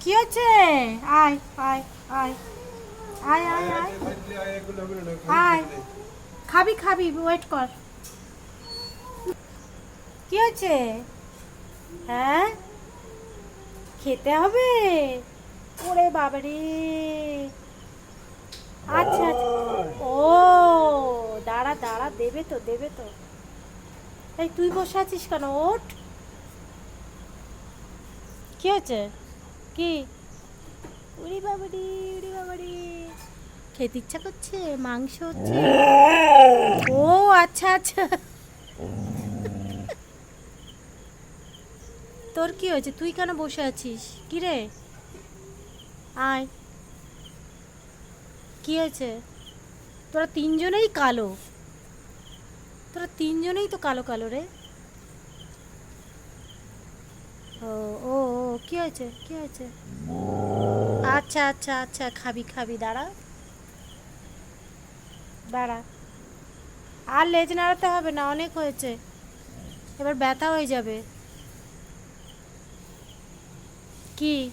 কি হচ্ছে? আয় আয় আয়। আয় আয় আয়। আয়। খাবি খাবি ওয়েট কর। কি হচ্ছে? হ্যাঁ? খেতে হবে? ওরে বাবারে। আচ্ছা আচ্ছা। ও, দাঁড়া দাঁড়া, দেবে তো দেবে তো। এই তুই বসে আছিস কেন? ওঠ। কি হচ্ছে? কি? উড়ি বাবারি উড়ি বাবারি খেতে ইচ্ছা করছে? মাংস হচ্ছে? ও আচ্ছা আচ্ছা। তোর কি হয়েছে? তুই কেন বসে আছিস? কি রে? আয়। কি হয়েছে? তোরা তিনজনেই কালো। তোরা তিনজনেই তো কালো কালো রে ও ও ও কি হয়েছে? কি হয়েছে? আচ্ছা আচ্ছা আচ্ছা খাবি খাবি, দাঁড়া। দাঁড়া। আর লেজ নাড়াতে হবে না, অনেক হয়েছে। এবার ব্যথা হয়ে যাবে। কি?